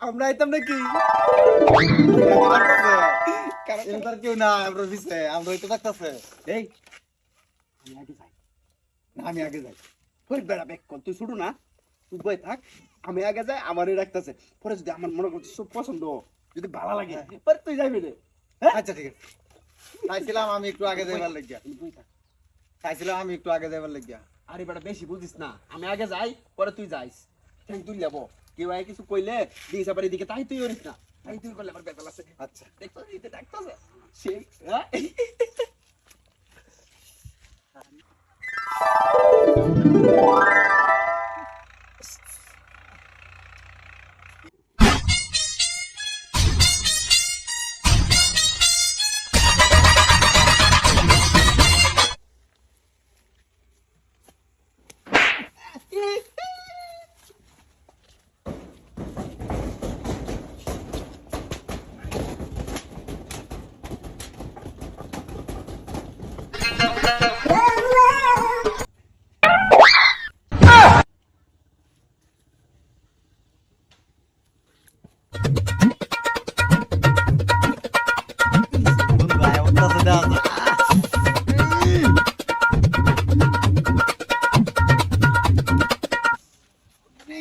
আমরা আইতাম নাকি কেউ না আমরা পিছে, আমরা হইতে থাকতেছে। আমি আগে যাই। আমি আগে যাই। বেড়া বেক তুই শুরু না। তুই বই থাক আমি আগে যাই আমারই রাখতেছে। পরে যদি আমার মনে করছিস সব পছন্দ যদি ভালো লাগে পরে তুই যাবি রে। আচ্ছা ঠিক আছে। চাইছিলাম আমি একটু আগে যাইবার লাগিয়া। চাইছিলাম আমি একটু আগে যাইবার লাগিয়া। আরে বেটা বেশি বুঝিস না। আমি আগে যাই পরে তুই যাইস। ঠ্যাং তুই যাব। কেউ আগে কিছু কইলে দিস আবার এদিকে তাই তুই করিস না। তাই তুই করলে আবার বেতাল আছে। আচ্ছা। দেখতো দিতে ডাকতেছে সেই হ্যাঁ?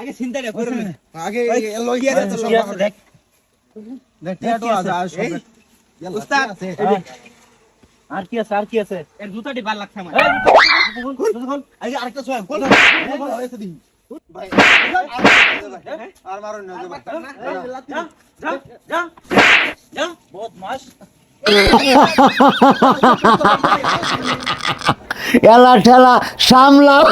আগে চিন্তাটা করে নে। আগে কি আছে তোর কি লগে? আছে দেখ দেখ টেটো আছে উস্তাদ, আর কি আছে আর কি আছে এর জুতাটি ভালো লাগছে আমার আগে আরেকটা সোয়া কোন হয়েছে দিন ভাই আর মারুন না যা যা যা বহুত মাস এলা ঠেলা সামলাও।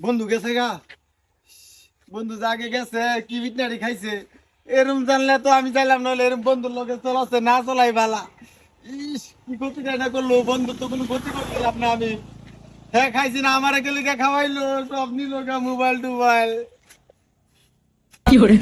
বন্ধু গেছে গা। বন্ধু জাগে গেছে, কি বিটনারি খাইছে? এরম জানলে তো আমি চাইলাম নইলে এরম বন্ধুর লগে চলাছে, না চলাই বালা। ইস, কি ক্ষতিটা না করল? বন্ধু তো কোনো ক্ষতি করছিলাম না আমি। হ্যাঁ খাইছি না, আমার গেলে খাওয়াইলো, সব নিল মোবাইল টোবাইল। 有人